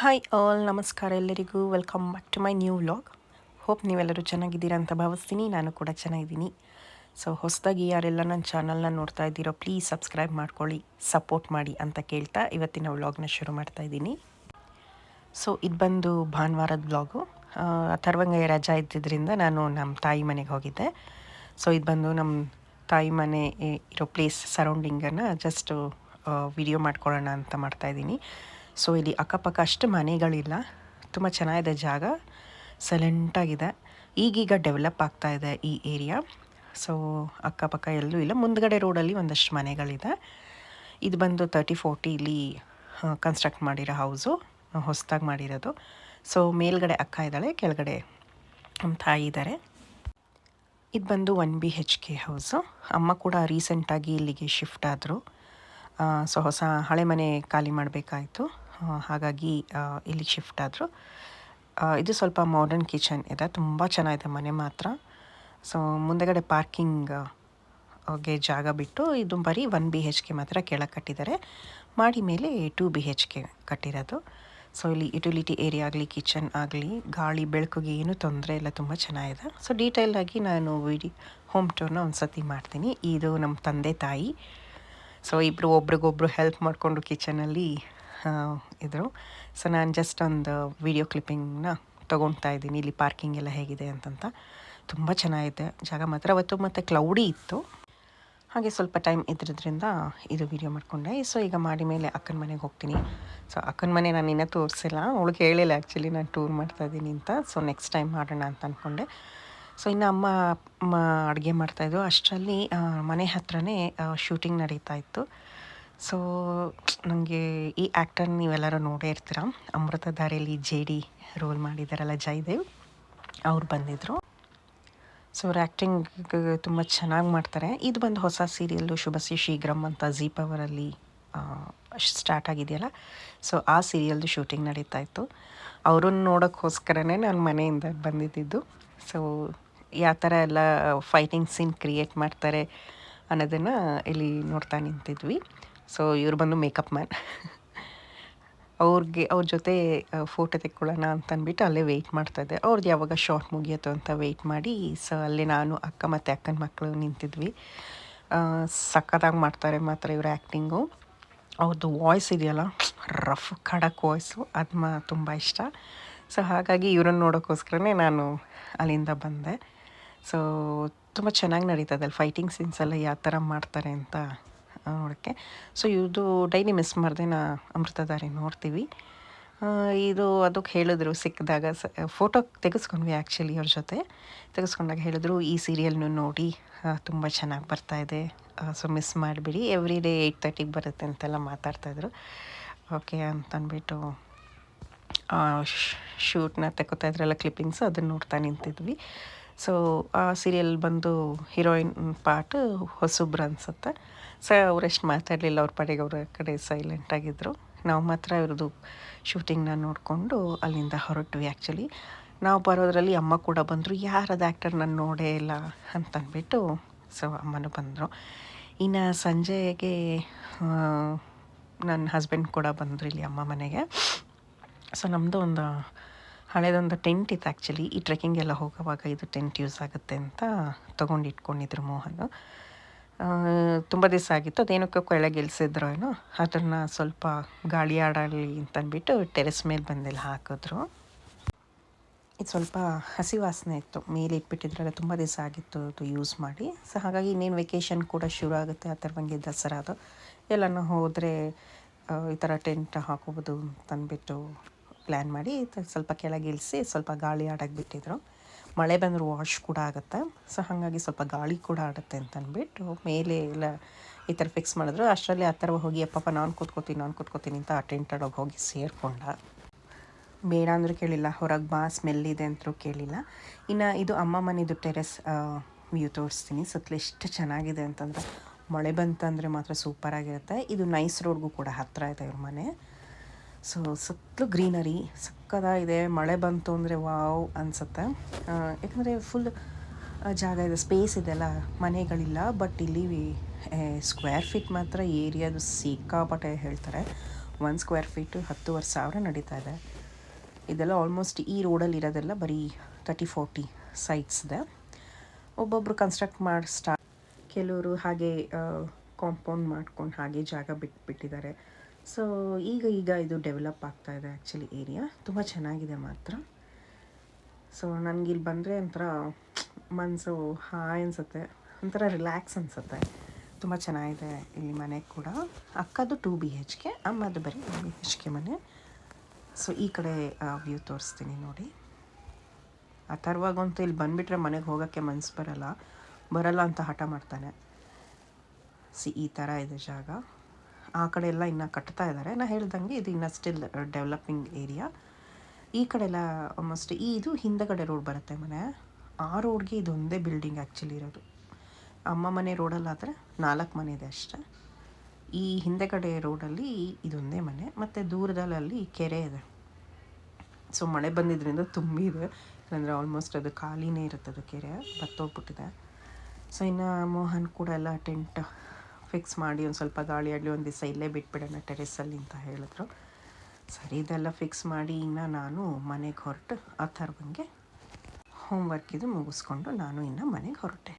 Hi all ನಮಸ್ಕಾರ ಎಲ್ಲರಿಗೂ. Welcome back to my new vlog hope ನೀವೆಲ್ಲರೂ ಚೆನ್ನಾಗಿದ್ದೀರಾ ಅಂತ ಭಾವಿಸ್ತೀನಿ. ನಾನು ಕೂಡ ಚೆನ್ನಾಗಿದ್ದೀನಿ. ಸೊ ಹೊಸದಾಗಿ ಯಾರೆಲ್ಲ ನನ್ನ ಚಾನಲ್ನ ನೋಡ್ತಾ ಇದ್ದೀರೋ ಪ್ಲೀಸ್ ಸಬ್ಸ್ಕ್ರೈಬ್ ಮಾಡ್ಕೊಳ್ಳಿ ಸಪೋರ್ಟ್ ಮಾಡಿ ಅಂತ ಕೇಳ್ತಾ ಇವತ್ತಿನ ವ್ಲಾಗ್ನ ಶುರು ಮಾಡ್ತಾ ಇದ್ದೀನಿ. ಸೊ ಇದು ಬಂದು ಭಾನುವಾರದ ವ್ಲಾಗು ಅಥರ್ವಂಗಯ್ಯ ರಜಾ ಇದ್ದಿದ್ದರಿಂದ ನಾನು ನಮ್ಮ ತಾಯಿ ಮನೆಗೆ ಹೋಗಿದ್ದೆ. ಸೊ ಇದು ಬಂದು ನಮ್ಮ ತಾಯಿ ಮನೆ ಇರೋ ಪ್ಲೇಸ್ ಸರೌಂಡಿಂಗನ್ನು ಜಸ್ಟು ವಿಡಿಯೋ ಮಾಡ್ಕೊಳ್ಳೋಣ ಅಂತ ಮಾಡ್ತಾಯಿದ್ದೀನಿ ಸೊ ಇಲ್ಲಿ ಅಕ್ಕಪಕ್ಕ ಅಷ್ಟು ಮನೆಗಳಿಲ್ಲ. ತುಂಬ ಚೆನ್ನಾಗಿದೆ ಜಾಗ. ಸೈಲೆಂಟಾಗಿದೆ. ಈಗೀಗ ಡೆವಲಪ್ ಆಗ್ತಾ ಇದೆ ಈ ಏರಿಯಾ. ಸೊ ಅಕ್ಕಪಕ್ಕ ಎಲ್ಲೂ ಇಲ್ಲ. ಮುಂದ್ಗಡೆ ರೋಡಲ್ಲಿ ಒಂದಷ್ಟು ಮನೆಗಳಿದೆ. ಇದು ಬಂದು ತರ್ಟಿ, ಫೋರ್ಟಿ ಇಲ್ಲಿ ಕನ್ಸ್ಟ್ರಕ್ಟ್ ಮಾಡಿರೋ ಹೌಸು. ಹೊಸದಾಗಿ ಮಾಡಿರೋದು. ಸೊ ಮೇಲ್ಗಡೆ ಅಕ್ಕ ಇದ್ದಾಳೆ, ಕೆಳಗಡೆ ನಮ್ಮ ತಾಯಿ ಇದ್ದಾರೆ. ಇದು ಬಂದು one B H K house. ಅಮ್ಮ ಕೂಡ ರೀಸೆಂಟಾಗಿ ಇಲ್ಲಿಗೆ ಶಿಫ್ಟ್ ಆದರು. ಸೊ ಹೊಸ ಹಳೆ ಮನೆ ಖಾಲಿ ಮಾಡಬೇಕಾಯಿತು. ಹಾಗಾಗಿ ಇಲ್ಲಿ ಶಿಫ್ಟ್ ಆದರು. ಇದು ಸ್ವಲ್ಪ ಮಾಡರ್ನ್ ಕಿಚನ್ ಇದೆ. ತುಂಬ ಚೆನ್ನಾಗಿದೆ ಮನೆ ಮಾತ್ರ. ಸೊ ಮುಂದೆಗಡೆ ಪಾರ್ಕಿಂಗ್ಗೆ ಜಾಗ ಬಿಟ್ಟು, ಇದು ಬರೀ ಒನ್ ಬಿ ಹೆಚ್ ಕೆ ಮಾತ್ರ ಕೆಳಗೆ ಕಟ್ಟಿದ್ದಾರೆ. ಮಾಡಿ ಮೇಲೆ ಟೂ ಬಿ ಹೆಚ್ ಕೆ ಕಟ್ಟಿರೋದು. ಸೊ ಇಲ್ಲಿ ಯುಟಿಲಿಟಿ ಏರಿಯಾ ಆಗಲಿ ಕಿಚನ್ ಆಗಲಿ, ಗಾಳಿ, ಬೆಳಕಿಗೆ ಏನೂ ತೊಂದರೆ ಇಲ್ಲ. ತುಂಬ ಚೆನ್ನಾಗಿದೆ. ಸೊ ಡೀಟೇಲ್ ಆಗಿ ನಾನು ವಿಡಿ ಹೋಮ್ ಟೂರ್ನ ಒಂದು ಸತಿ ಮಾಡ್ತೀನಿ. ಇದು ನಮ್ಮ ತಂದೆ ತಾಯಿ. ಸೊ ಇಬ್ಬರು ಒಬ್ರಿಗೊಬ್ರು ಹೆಲ್ಪ್ ಮಾಡಿಕೊಂಡು ಕಿಚನಲ್ಲಿ ಇದ್ದರು ಸೊ ನಾನು ಜಸ್ಟ್ ಒಂದು ವಿಡಿಯೋ ಕ್ಲಿಪ್ಪಿಂಗ್ನ ತೊಗೊಳ್ತಾ ಇದ್ದೀನಿ. ಇಲ್ಲಿ ಪಾರ್ಕಿಂಗ್ ಎಲ್ಲ ಹೇಗಿದೆ ಅಂತಂತ. ತುಂಬ ಚೆನ್ನಾಗಿದೆ. ಜಾಗ ಮಾತ್ರ ಅವತ್ತು ಮತ್ತು ಕ್ಲೌಡಿ ಇತ್ತು. ಹಾಗೆ ಸ್ವಲ್ಪ ಟೈಮ್ ಇದ್ದಿರೋದ್ರಿಂದ ಇದು ವಿಡಿಯೋ ಮಾಡಿಕೊಂಡೆ. ಸೊ ಈಗ ಮಾಡಿ ಮೇಲೆ ಅಕ್ಕನ ಮನೆಗೆ ಹೋಗ್ತೀನಿ. ಸೊ ಅಕ್ಕನ ಮನೆ ನಾನು ಇನ್ನೂ ತೋರಿಸಿಲ್ಲ. ಅವಳಿಗೆ ಹೇಳಿಲ್ಲ ಆ್ಯಕ್ಚುಲಿ ನಾನು ಟೂರ್ ಮಾಡ್ತಾ ಇದ್ದೀನಿ ಅಂತ. ಸೊ ನೆಕ್ಸ್ಟ್ ಟೈಮ್ ಮಾಡೋಣ ಅಂತ ಅಂದ್ಕೊಂಡೆ ಸೊ ಇನ್ನು ಅಮ್ಮ ಮ ಅಡುಗೆ ಮಾಡ್ತಾಯಿದ್ದು ಅಷ್ಟರಲ್ಲಿ ಮನೆ ಹತ್ರನೇ ಶೂಟಿಂಗ್ ನಡೀತಾ ಇತ್ತು. ಸೊ ನನಗೆ ಈ ಆ್ಯಕ್ಟರ್ ನೀವೆಲ್ಲರೂ ನೋಡೇ ಇರ್ತೀರ? ಅಮೃತಧಾರೆಯಲ್ಲಿ ಜೆ ಡಿ ರೋಲ್ ಮಾಡಿದಾರಲ್ಲ ಜಯದೇವ್, ಅವ್ರು ಬಂದಿದ್ದರು ಸೊ ಅವ್ರ ಆ್ಯಕ್ಟಿಂಗ್ ತುಂಬ ಚೆನ್ನಾಗಿ ಮಾಡ್ತಾರೆ. ಇದು ಬಂದು ಹೊಸ ಸೀರಿಯಲ್ಲು ಶುಭಸಿ ಶೀಘ್ರಂ ಅಂತ ಜೀ ಪವರಲ್ಲಿ ಸ್ಟಾರ್ಟ್ ಆಗಿದೆಯಲ್ಲ? ಸೊ ಆ ಸೀರಿಯಲ್ದು ಶೂಟಿಂಗ್ ನಡೀತಾ ಇತ್ತು. ಅವ್ರನ್ನ ನೋಡೋಕ್ಕೋಸ್ಕರನೇ ನಾನು ಮನೆಯಿಂದ ಬಂದಿದ್ದಿದ್ದು ಸೊ ಯಾವ ಥರ ಎಲ್ಲ ಫೈಟಿಂಗ್ ಸೀನ್ ಕ್ರಿಯೇಟ್ ಮಾಡ್ತಾರೆ ಅನ್ನೋದನ್ನು ಇಲ್ಲಿ ನೋಡ್ತಾ ನಿಂತಿದ್ವಿ. ಸೊ ಇವ್ರು ಬಂದು ಮೇಕಪ್ ಮ್ಯಾನ್ ಅವ್ರಿಗೆ, ಅವ್ರ ಜೊತೆ ಫೋಟೋ ತೆಕ್ಕೊಳ್ಳೋಣ ಅಂತ ಅಂದ್ಬಿಟ್ಟು ಅಲ್ಲೇ ವೆಯ್ಟ್ ಮಾಡ್ತಾಯಿದ್ದೆ ಅವ್ರದ್ದು ಯಾವಾಗ ಶಾರ್ಟ್ ಮುಗಿಯುತ್ತೋ ಅಂತ ವೆಯ್ಟ್ ಮಾಡಿ ಸೊ ಅಲ್ಲೇ ನಾನು ಅಕ್ಕ ಮತ್ತು ಅಕ್ಕನ ಮಕ್ಕಳು ನಿಂತಿದ್ವಿ. ಸಖತ್ತಾಗಿ ಮಾಡ್ತಾರೆ ಮಾತ್ರ ಇವ್ರ ಆ್ಯಕ್ಟಿಂಗು ಅವ್ರದ್ದು ವಾಯ್ಸ್ ಇದೆಯಲ್ಲ ರಫ್ ಖಡಕ್ ವಾಯ್ಸು ಅದು ಮಾ, ತುಂಬ ಇಷ್ಟ. ಸೊ ಹಾಗಾಗಿ ಇವ್ರನ್ನ ನೋಡೋಕ್ಕೋಸ್ಕರನೇ ನಾನು ಅಲ್ಲಿಂದ ಬಂದೆ. ಸೊ ತುಂಬ ಚೆನ್ನಾಗಿ ನಡೀತದೆ ಅಲ್ಲಿ ಫೈಟಿಂಗ್ ಸೀನ್ಸ್ ಎಲ್ಲ ಯಾವ ಥರ ಮಾಡ್ತಾರೆ ಅಂತ. ನೋಡೋಕ್ಕೆ. ಸೊ ಇದು ಡೈಲಿ ಮಿಸ್ ಮಾಡಿದೆ ನಾ ಅಮೃತಧಾರಿ ನೋಡ್ತೀವಿ. ಇದು ಅದಕ್ಕೆ ಹೇಳಿದ್ರು ಸಿಕ್ಕಿದಾಗ ಸ ಫೋಟೋ ತೆಗೆಸ್ಕೊಂಡ್ವಿ ಆ್ಯಕ್ಚುಲಿ ಅವ್ರ ಜೊತೆ. ತೆಗೆಸ್ಕೊಂಡಾಗ ಹೇಳಿದ್ರು, ಈ ಸೀರಿಯಲ್ನು ನೋಡಿ ತುಂಬ ಚೆನ್ನಾಗಿ ಬರ್ತಾಯಿದೆ ಸೊ ಮಿಸ್ ಮಾಡಿಬಿಡಿ. ಎವ್ರಿ ಡೇ ಏಯ್ಟ್ ತರ್ಟಿಗೆ ಬರುತ್ತೆ ಅಂತೆಲ್ಲ ಮಾತಾಡ್ತಾಯಿದ್ರು ಓಕೆ ಅಂತಂದ್ಬಿಟ್ಟು ಶೂಟ್ನ ತೆಕ್ಕೋತಾಯಿದ್ರೆಲ್ಲ ಕ್ಲಿಪ್ಪಿಂಗ್ಸು ಅದನ್ನು ನೋಡ್ತಾ ನಿಂತಿದ್ವಿ. ಸೊ ಆ ಸೀರಿಯಲ್ ಬಂದು ಹೀರೋಯಿನ್ ಪಾರ್ಟ್ ಹೊಸಬ್ರು ಅನಿಸುತ್ತೆ. ಸೊ ಅವರೆಷ್ಟು ಮಾತಾಡಲಿಲ್ಲ, ಅವ್ರ ಪಾಡಿಗೆ ಅವ್ರ ಕಡೆ ಸೈಲೆಂಟಾಗಿದ್ದರು ನಾವು ಮಾತ್ರ ಇವ್ರದ್ದು ಶೂಟಿಂಗ್ನ ನೋಡಿಕೊಂಡು ಅಲ್ಲಿಂದ ಹೊರಟ್ವಿ ಆ್ಯಕ್ಚುಲಿ ನಾವು ಬರೋದ್ರಲ್ಲಿ ಅಮ್ಮ ಕೂಡ ಬಂದರು ಯಾರದು ಆ್ಯಕ್ಟರ್ ನಾನು ನೋಡೇ ಇಲ್ಲ? ಅಂತಂದ್ಬಿಟ್ಟು ಸೊ ಅಮ್ಮನೂ ಬಂದರು. ಇನ್ನು ಸಂಜೆಗೆ ನನ್ನ ಹಸ್ಬೆಂಡ್ ಕೂಡ ಬಂದರು ಇಲ್ಲಿ ಅಮ್ಮ ಮನೆಗೆ. ಸೊ ನಮ್ಮದು ಒಂದು ಹಳೇದೊಂದು ಟೆಂಟ್ ಇತ್ತು ಆ್ಯಕ್ಚುಲಿ ಈ ಟ್ರೆಕ್ಕಿಂಗೆಲ್ಲ ಹೋಗೋವಾಗ ಇದು ಟೆಂಟ್ ಯೂಸ್ ಆಗುತ್ತೆ ಅಂತ ತೊಗೊಂಡು ಇಟ್ಕೊಂಡಿದ್ರು ಮೋಹನ್ ತುಂಬ ದಿವಸ ಆಗಿತ್ತು. ಅದೇನಕ್ಕೆ ಕೆಳಗೆ ಇಳಿಸಿದ್ರು ಏನೋ. ಅದನ್ನು ಸ್ವಲ್ಪ ಗಾಳಿ ಆಡಲಿ ಅಂತಂದ್ಬಿಟ್ಟು ಟೆರೆಸ್ ಮೇಲೆ ಬಂದೆಲ್ಲ ಹಾಕಿದ್ರು. ಇದು ಸ್ವಲ್ಪ ಹಸಿ ವಾಸನೆ ಇತ್ತು. ಮೇಲೆ ಇಟ್ಬಿಟ್ಟಿದ್ರಲ್ಲ ತುಂಬ ದಿವಸ ಆಗಿತ್ತು ಅದು ಯೂಸ್ ಮಾಡಿ. ಸೊ ಹಾಗಾಗಿ ಇನ್ನೇನು ವೆಕೇಷನ್ ಕೂಡ ಶುರು ಆಗುತ್ತೆ ಆ ದಸರಾ ದಸರಾದು ಎಲ್ಲನೂ ಹೋದರೆ ಈ ಥರ ಟೆಂಟ್ ಹಾಕೋಬೋದು ಅಂತಂದ್ಬಿಟ್ಟು ಪ್ಲ್ಯಾನ್ ಮಾಡಿ ಸ್ವಲ್ಪ ಕೆಳಗೆ ಇಳಿಸಿ ಸ್ವಲ್ಪ ಗಾಳಿ ಆಡಕ್ಕೆ ಬಿಟ್ಟಿದ್ರು ಮಳೆ ಬಂದರೂ ವಾಶ್ ಕೂಡ ಆಗುತ್ತೆ. ಸೊ ಹಾಗಾಗಿ ಸ್ವಲ್ಪ ಗಾಳಿ ಕೂಡ ಆಡುತ್ತೆ ಅಂತ ಅಂದ್ಬಿಟ್ಟು ಮೇಲೆ ಎಲ್ಲ ಈ ಥರ ಫಿಕ್ಸ್ ಮಾಡಿದ್ರು. ಅಷ್ಟರಲ್ಲಿ ಆ ಥರ ಹೋಗಿ, ಅಪ್ಪಪ್ಪ, ನಾನು ಕೂತ್ಕೋತೀನಿ ನಾನು ಕೂತ್ಕೋತೀನಿ ಅಂತ ಅಟೆಂಟ್ ಟೆಂಟ್ ಒಳಗೆ ಹೋಗಿ ಸೇರಿಕೊಂಡ. ಬೇಡ ಅಂದರೂ ಕೇಳಿಲ್ಲ. ಹೊರಗೆ ಬಾ ಸ್ಮೆಲ್ ಇದೆ ಅಂತರೂ ಕೇಳಿಲ್ಲ. ಇನ್ನು ಇದು ಅಮ್ಮ ಮನೆದು ಟೆರೆಸ್ ವ್ಯೂ ತೋರಿಸ್ತೀನಿ. ಸುತ್ತಲೂ ಎಷ್ಟು ಚೆನ್ನಾಗಿದೆ ಅಂತಂದರೆ ಮಳೆ ಬಂತಂದರೆ ಮಾತ್ರ ಸೂಪರಾಗಿರುತ್ತೆ ಇದು ನೈಸ್ ರೋಡ್ಗೂ ಕೂಡ ಹತ್ತಿರ ಇದೆ ಇವ್ರ ಮನೆ. ಸೊ ಸುತ್ತಲೂ ಗ್ರೀನರಿ ಸಕ್ಕದಾಗಿದೆ ಮಳೆ ಬಂತು ಅಂದರೆ ವಾವ್ ಅನಿಸುತ್ತೆ. ಯಾಕಂದರೆ ಫುಲ್ ಜಾಗ ಇದೆ ಸ್ಪೇಸ್ ಇದೆಲ್ಲ ಮನೆಗಳಿಲ್ಲ ಬಟ್ ಇಲ್ಲಿ ಸ್ಕ್ವೇರ್ ಫೀಟ್ ಮಾತ್ರ ಏರಿಯಾದು ಸಿಕ್ಕಾಪಟ್ಟೆ ಹೇಳ್ತಾರೆ. ಒನ್ ಸ್ಕ್ವೇರ್ ಫೀಟ್ ಹತ್ತುವರೆ ಸಾವಿರ ನಡೀತಾ ಇದೆ. ಇದೆಲ್ಲ ಆಲ್ಮೋಸ್ಟ್ ಈ ರೋಡಲ್ಲಿ ಇರೋದೆಲ್ಲ ಬರೀ ತರ್ಟಿ ಫೋರ್ಟಿ ಸೈಟ್ಸ್ ಇದೆ. ಒಬ್ಬೊಬ್ಬರು ಕನ್ಸ್ಟ್ರಕ್ಟ್ ಮಾಡಿ ಸ್ಟಾರ್ಟ್ ಕೆಲವರು ಹಾಗೆ ಕಾಂಪೌಂಡ್ ಮಾಡ್ಕೊಂಡು ಹಾಗೆ ಜಾಗ ಬಿಟ್ಬಿಟ್ಟಿದ್ದಾರೆ ಸೊ ಈಗ ಈಗ ಇದು ಡೆವಲಪ್ ಆಗ್ತಾ ಇದೆ ಆ್ಯಕ್ಚುಲಿ ಏರಿಯಾ ತುಂಬ ಚೆನ್ನಾಗಿದೆ ಮಾತ್ರ. ಸೊ ನನಗೆ ಇಲ್ಲಿ ಬಂದರೆ ಒಂಥರ ಮನಸ್ಸು ಹಾಯ್ ಅನಿಸುತ್ತೆ. ಒಂಥರ ರಿಲ್ಯಾಕ್ಸ್ ಅನಿಸುತ್ತೆ. ತುಂಬ ಚೆನ್ನಾಗಿದೆ ಇಲ್ಲಿ ಮನೆ ಕೂಡ. ಅಕ್ಕದು ಟೂ ಬಿ ಹೆಚ್ ಕೆ ಅಮ್ಮದು ಬರೀ ಒನ್ ಬಿ ಹೆಚ್ ಕೆ ಮನೆ. ಸೊ ಈ ಕಡೆ ವ್ಯೂ ತೋರಿಸ್ತೀನಿ ನೋಡಿ. ಆ ಥರವಾಗಂತೂ ಇಲ್ಲಿ ಬಂದುಬಿಟ್ರೆ ಮನೆಗೆ ಹೋಗೋಕ್ಕೆ ಮನಸ್ಸು ಬರಲ್ಲ. ಬರಲ್ಲ ಅಂತ ಹಠ ಮಾಡ್ತಾನೆ. ಸಿ ಈ ಥರ ಇದೆ ಜಾಗ. ಆ ಕಡೆ ಎಲ್ಲ ಇನ್ನು ಕಟ್ತಾ ಇದ್ದಾರೆ ನಾನು ಹೇಳ್ದಂಗೆ ಇದು ಇನ್ನು ಸ್ಟಿಲ್ ಡೆವಲಪಿಂಗ್ ಏರಿಯಾ ಈ ಕಡೆ ಎಲ್ಲ ಆಲ್ಮೋಸ್ಟ್ ಈ ಇದು ಹಿಂದಗಡೆ ರೋಡ್ ಬರುತ್ತೆ ಮನೆ. ಆ ರೋಡ್ಗೆ ಇದೊಂದೇ ಬಿಲ್ಡಿಂಗ್ ಆ್ಯಕ್ಚುಲಿ ಇರೋದು. ಅಮ್ಮ ಮನೆ ರೋಡಲ್ಲಾದರೆ ನಾಲ್ಕು ಮನೆ ಇದೆ ಅಷ್ಟೇ. ಈ ಹಿಂದೆಗಡೆ ರೋಡಲ್ಲಿ ಇದೊಂದೇ ಮನೆ. ಮತ್ತು ದೂರದಲ್ಲಿ ಕೆರೆ ಇದೆ. ಸೊ ಮಳೆ ಬಂದಿದ್ದರಿಂದ ತುಂಬಿದೆ ಇಲ್ಲಾಂದರೆ ಆಲ್ಮೋಸ್ಟ್ ಅದು ಖಾಲಿನೇ ಇರುತ್ತೆ ಅದು ಕೆರೆ. ಬತ್ತೋಗ್ಬಿಟ್ಟಿದೆ. ಸೊ ಇನ್ನು ಮೋಹನ್ ಕೂಡ ಎಲ್ಲ ಟೆಂಟ್ ಫಿಕ್ಸ್ ಮಾಡಿ ಒಂದು ಸ್ವಲ್ಪ ಗಾಳಿ ಆಡಲಿ ಒಂದು ದಿವಸ ಇಲ್ಲೇ ಬಿಟ್ಬಿಡೋಣ ಟೆರೆಸಲ್ಲಿ ಅಂತ ಹೇಳಿದ್ರು. ಸರಿ, ಇದೆಲ್ಲ ಫಿಕ್ಸ್ ಮಾಡಿ ಇನ್ನು ನಾನು ಮನೆಗೆ ಹೊರಟು, ಆ ಹೋಮ್ ಹೋಮ್ವರ್ಕ್ ಇದು ಮುಗಿಸ್ಕೊಂಡು ನಾನು ಇನ್ನು ಮನೆಗೆ ಹೊರಟೆ.